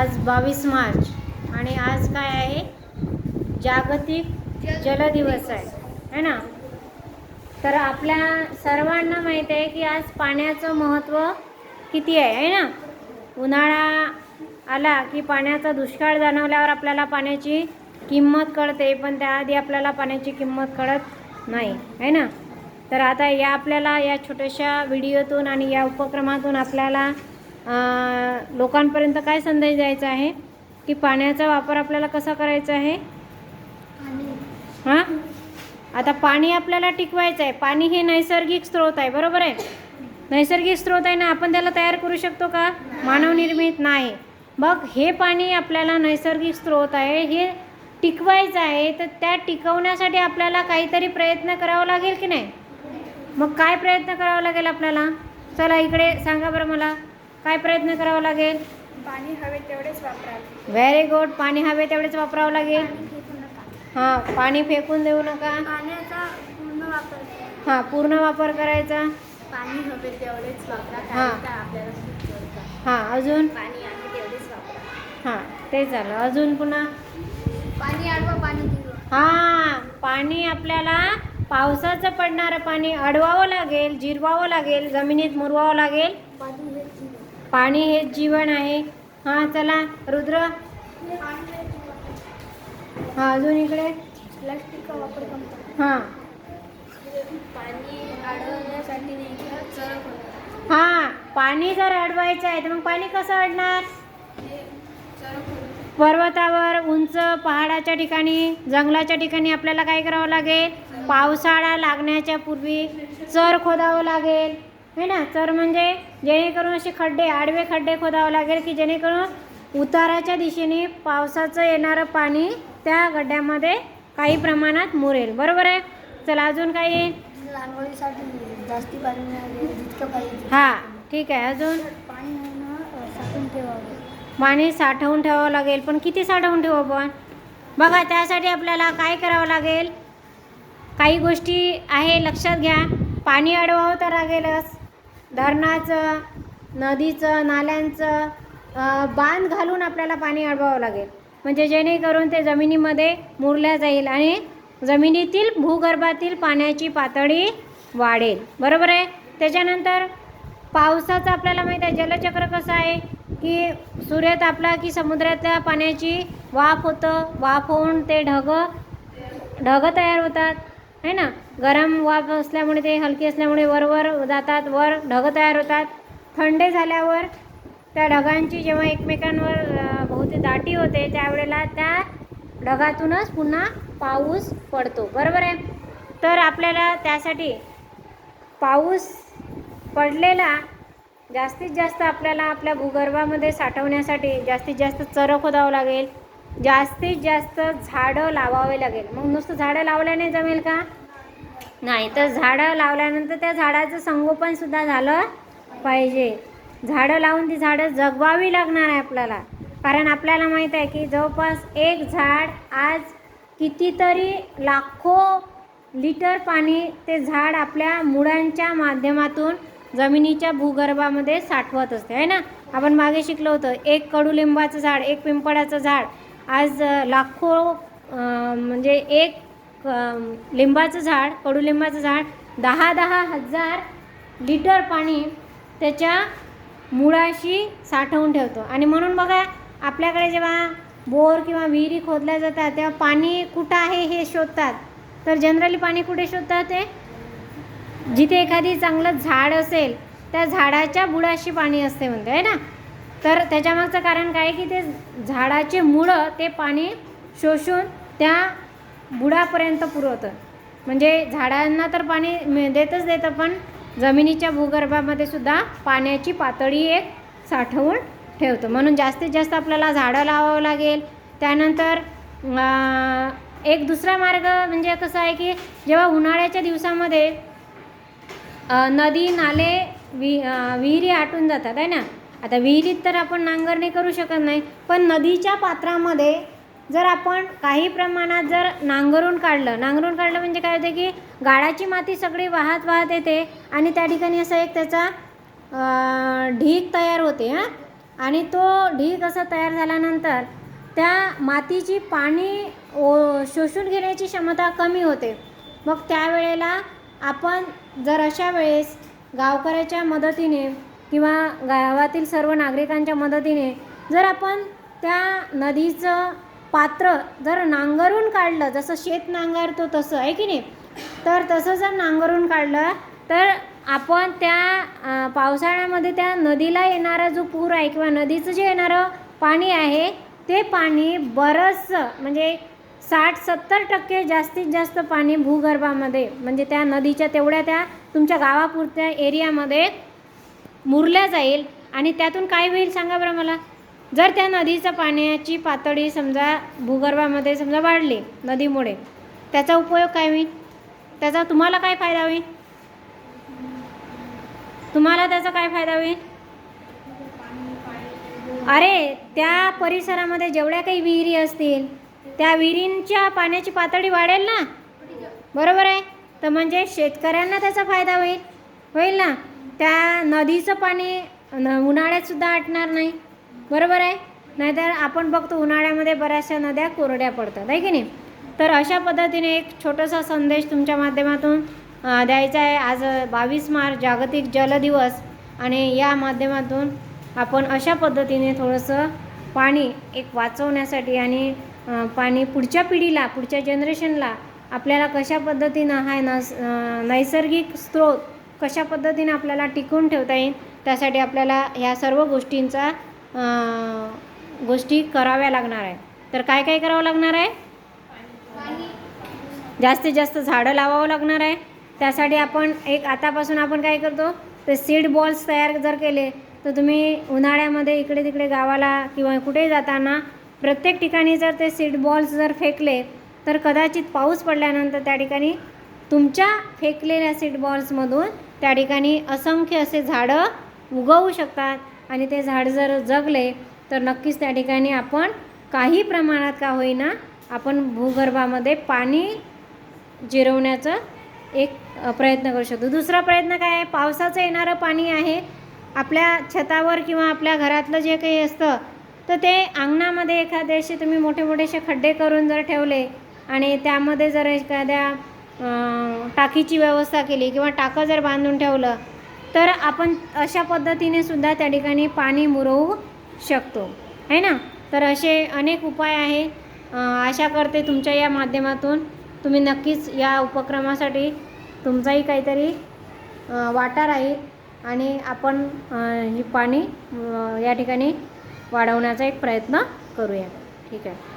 आज बावीस मार्च आणि आज काय आहे? जागतिक जल दिवस आहे है ना? तर आपल्या सर्वांना माहीत आहे की आज पाण्याचं महत्त्व किती आहे है ना? उन्हाळा आला की पाण्याचा दुष्काळ जाणवल्यावर आपल्याला पाण्याची किंमत कळते पण त्याआधी आपल्याला पाण्याची किंमत कळत नाही है ना? तर आता या आपल्याला या छोट्याशा व्हिडिओतून आणि या उपक्रमातून आपल्याला लोकांपर्यंत काय संदेश द्यायचा आहे? की पाण्याचा वापर आपल्याला कसा करायचा आहे? हां? आता पाणी आपल्याला टिकवायचं आहे. पाणी हे नैसर्गिक स्रोत आहे बरोबर आहे? नैसर्गिक स्रोत आहे ना आपण त्याला तयार करू शकतो का? मानवनिर्मित नाही. मग हे पाणी आपल्याला नैसर्गिक स्रोत आहे हे टिकवायचं आहे तर त्या टिकवण्यासाठी आपल्याला काहीतरी प्रयत्न करावा लागेल की नाही? मग काय प्रयत्न करावा लागेल आपल्याला? चला इकडे सांगा बरं मला. काय प्रयत्न करावा लागेल? पाणी हवे तेवढेच वापरावे. व्हेरी गुड पाणी हवे तेवढेच वापरावं लागेल. हां पाणी फेकून देऊ नका. पाण्याचा पूर्ण वापर. हां पूर्ण वापर करायचा. पाणी हवे तेवढेच वापरा हा. हां अजून? पाणी आहे तेवढेच वापरा. हां ते झालं. अजून पुन्हा? पाणी अडवा पाणी हां पाणी आपल्याला पावसाचं पडणारं पाणी अडवावं लागेल जिरवावं लागेल जमिनीत मुरवावं लागेल. हे. पाणी हेच जीवन आहे. हां चला रुद्र. पाणी हे. हां अजून इकडे? प्लास्टिकचा वापर कमी करा. हां. पाणी अडवण्यासाठी हां पाणी जर अडवायचं आहे तर मग पाणी कसं अडणार? पर्वतावर उंच पहाडाच्या ठिकाणी जंगलाच्या ठिकाणी आपल्याला काय करावं लागेल? पावसाळा लागण्याच्या पूर्वी चर खोदावं लागेल. है ना? चर म्हणजे जेणेकरून असे खड्डे आडवे खड्डे खोदावं लागेल की जेणेकरून उताराच्या दिशेने पावसाचं येणारं पाणी त्या गड्ड्यामध्ये काही प्रमाणात मुरेल. बरोबर आहे? चला अजून काय येईल? रांगोळीसाठी जास्ती पाणी नाही लागेल, जितकं पाहिजे हां ठीक आहे. अजून? पाणी साठवून ठेवावे पाणी साठवून ठेवावं लागेल. पण किती साठवून ठेवू आपण? बघा त्यासाठी आपल्याला काय करावं लागेल? काही गोष्टी आहे लक्षात घ्या. पाणी अडवावं तर लागेलच. धरणाचं नदीचं नाल्यांचं बांध घालून आपल्याला पाणी अडवावं लागेल. म्हणजे जेणेकरून ते जमिनीमध्ये मुरल्या जाईल आणि जमिनीतील भूगर्भातील पाण्याची पातळी वाढेल. बरोबर आहे? त्याच्यानंतर पावसाचं आपल्याला माहीत आहे जलचक्र कसं आहे? की सूर्य तापला की समुद्रातल्या पाण्याची वाफ होतं वाफ होऊन ते ढग ढग तयार होतात. है ना? गरम वाफ असल्यामुळे ते हलकी असल्यामुळे वरवर जातात वर ढग तयार होतात. थंडे झाल्यावर त्या ढगांची जेव्हा एकमेकांवर भोवती दाटी होते त्यावेळेला त्या ढगातूनच पुन्हा पाऊस पडतो. बरोबर आहे? तर आपल्याला त्यासाठी पाऊस पडलेला जास्तीत जास्त आपल्याला आपल्या भूगर्भामध्ये साठवण्यासाठी जास्तीत जास्त चरं खोदावं लागेल. जास्तीत जास्त झाडं लावावे लागेल. मग नुसतं झाडं लावल्याने जमेल का? नाही तर झाडं लावल्यानंतर त्या झाडाचं संगोपनसुद्धा झालं पाहिजे. झाडं लावून ती झाडं जगवावी लागणार आहे आपल्याला. कारण आपल्याला माहीत आहे की जवळपास एक झाड आज कितीतरी लाखो लिटर पाणी ते झाड आपल्या मुळांच्या माध्यमातून जमिनीच्या भूगर्भामध्ये साठवत असते. आहे ना? आपण मागे शिकलो होतं एक कडुलिंबाचं झाड एक पिंपळाचं झाड आज लाखो म्हणजे एक लिंबाचं झाड कडुलिंबाचं झाड दहा दहा हजार लिटर पाणी त्याच्या मुळाशी साठवून ठेवतो. आणि म्हणून बघा आपल्याकडे जेव्हा बोर किंवा विहिरी खोदल्या जातात तेव्हा पाणी कुठं आहे हे शोधतात. तर जनरली पाणी कुठे शोधतात ते? जिथे एखादी चांगलं झाड असेल त्या झाडाच्या बुडाशी पाणी असते म्हणते आहे ना? तर त्याच्यामागचं कारण काय की ते झाडाचे मुळं ते पाणी शोषून त्या बुडापर्यंत पुरवतं. म्हणजे झाडांना तर पाणी देतच देतं पण जमिनीच्या भूगर्भामध्ये सुद्धा पाण्याची पातळी एक साठवून ठेवतो. म्हणून जास्तीत जास्त आपल्याला झाडं लावावं लागेल. त्यानंतर एक दुसरा मार्ग म्हणजे कसं आहे की जेव्हा उन्हाळ्याच्या दिवसामध्ये नदी नाले वि विहिरी आटून जातात आहे ना? आता विहिरीत तर आपण नांगरणी करू शकत नाही पण नदीच्या पात्रामध्ये जर आपण काही प्रमाणात जर नांगरून काढलं नांगरून काढलं म्हणजे काय होते की गाळाची माती सगळी वाहत वाहत येते आणि त्या ठिकाणी असं एक त्याचा ढीक ढीग तयार होते हां. आणि तो ढीग असा तयार झाल्यानंतर त्या मातीची पाणी ओ शोषून घेण्याची क्षमता कमी होते. मग त्यावेळेला आपण जर अशा वेळेस गावकऱ्याच्या मदतीने किंवा गावातील सर्व नागरिकांच्या मदतीने जर आपण त्या नदीचं पात्र जर नांगरून काढलं जसं शेत नांगरतो तसं आहे की नाही? तर तसं जर नांगरून काढलं तर आपण त्या पावसाळ्यामध्ये त्या नदीला येणारा जो पूर आहे किंवा नदीचं जे येणारं पाणी आहे ते पाणी बरंचसं म्हणजे साठ सत्तर टक्के जास्तीत जास्त पाणी भूगर्भामध्ये म्हणजे त्या नदीच्या तेवढ्या त्या तुमच्या गावापुरत्या एरियामध्ये मुरल्या जाईल. आणि त्यातून काय होईल सांगा बरं मला? जर त्या नदीचं पाण्याची पातळी समजा भूगर्भामध्ये समजा वाढली नदीमुळे त्याचा उपयोग काय होईल? त्याचा तुम्हाला काय फायदा होईल? तुम्हाला त्याचा काय फायदा होईल? अरे त्या परिसरामध्ये जेवढ्या काही विहिरी असतील त्या विहिरींच्या पाण्याची पातळी वाढेल ना? बरोबर आहे. तर म्हणजे शेतकऱ्यांना त्याचा फायदा होईल. होईल ना? त्या नदीचं पाणी न उन्हाळ्यातसुद्धा आटणार नाही. बरोबर आहे? नाहीतर आपण बघतो उन्हाळ्यामध्ये बऱ्याचशा नद्या कोरड्या पडतात आहे की नाही? तर अशा पद्धतीने एक छोटासा संदेश तुमच्या माध्यमातून द्यायचा आहे. आज बावीस मार्च जागतिक जल दिवस आणि या माध्यमातून आपण अशा पद्धतीने थोडंसं पाणी एक वाचवण्यासाठी आणि पाणी पुढच्या पिढीला पुढच्या जनरेशनला आपल्याला कशा पद्धतीनं हा नस नैसर्गिक स्रोत कशा पद्धतीने आपल्याला टिकवून ठेवता येईल त्यासाठी आपल्याला ह्या सर्व गोष्टींचा गोष्टी कराव्या लागणार आहे तर काय काय करावं लागणार आहे? जास्तीत जास्त झाडं लावावं लागणार आहे. त्यासाठी आपण एक आतापासून आपण काय करतो ते सीड बॉल्स तयार जर केले तर तुम्ही उन्हाळ्यामध्ये इकडे तिकडे गावाला किंवा कुठेही जाताना प्रत्येक ठिकाणी जर ते सीड बॉल्स जर फेकले तर कदाचित पाऊस पडल्यानंतर त्या ठिकाणी तुमच्या फेकलेल्या सीड बॉल्समधून त्या ठिकाणी असंख्य असे झाडं उगवू शकतात. आणि ते झाड जर जगले तर नक्कीच त्या ठिकाणी आपण काही प्रमाणात का होईना आपण भूगर्भामध्ये पाणी जिरवण्याचा एक प्रयत्न करू शकतो. दुसरा प्रयत्न काय आहे? पावसाचं येणारं पाणी आहे. आपल्या छतावर किंवा आपल्या घरातलं जे काही असतं तर ते अंगणामध्ये एखाद्याशी तुम्ही मोठे मोठेसे खड्डे करून जर ठेवले आणि त्यामध्ये जर एखाद्या टाकीची व्यवस्था केली किंवा टाकं जर बांधून ठेवलं तर आपण अशा पद्धतीने सुद्धा त्या ठिकाणी पाणी मुरवू शकतो. है ना? तर असे अनेक उपाय आहे. आशा करते तुमच्या या माध्यमातून तुम्ही नक्कीच या उपक्रमासाठी तुमचाही काहीतरी वाटा राहील आणि आपण ही पाणी या ठिकाणी वाढवण्याचा एक प्रयत्न करूया. ठीक आहे.